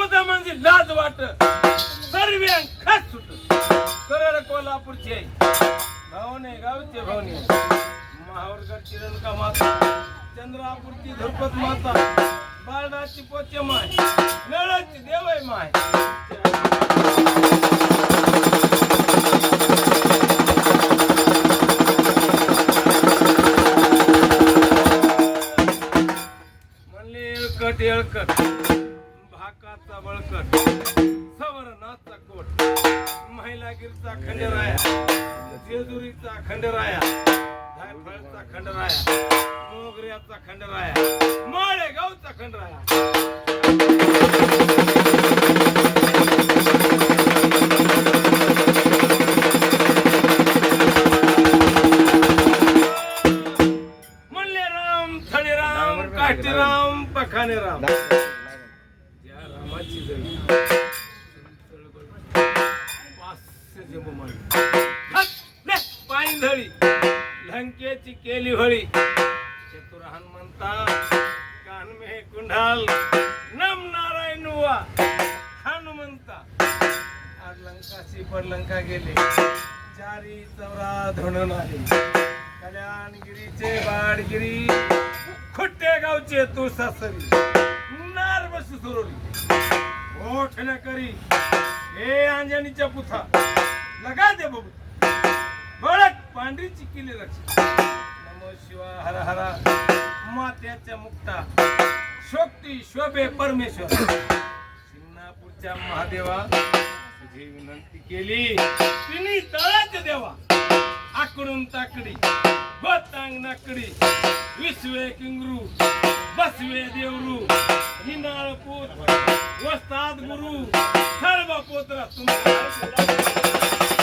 उद म्हणजे लाज वाट सर्व खास सुट करड कोल्हापूरचे. आहे भावने गावचे भावने. महावरगडची चिरणका माता. चंद्रापूरची धुरपत माता. बारडाची पोचे माय. नळाची देवय माय. म्हणले येळकट येळकट. भाकाचा बळकट सवरणाचा कोट. महिलागिरीचा खंडराया. जेजुरीचा खंडराया. जायफळचा खंडराया. मोगऱ्याचा खंडराया. माळेगावचा खंडराया. राम पखाने राम या रामाची पाचशे धळी लंकेची केली होळी. चतुर हनुमंता कानमे कुंडाल नम नारायण वा हनुमंता. आज लंकाशी पर लंका गेले. चारी चौरा धुणून आले कल्याणगिरीचे बाडगिरी खुट्टे गावचे तुळसासरी नार सुरवली ओ न करी. हे अंजनीच्या पुथा. लगा दे बबू. बळक पांढरी किल्ली रक्ष नमो शिवा हर हरा. मात्याच्या मुक्ता. शोक्ती शोभे परमेश्वर. सिन्नापूरच्या महादेवा तुझी विनंती केली. तिने तळाच देवा. आकडून ताकडी. बतांग नाकडी. विसवे किंगरू. बसवे देवरू हिनाळ पोत वस्ताद गुरु सर्व पोत्र तुमच्या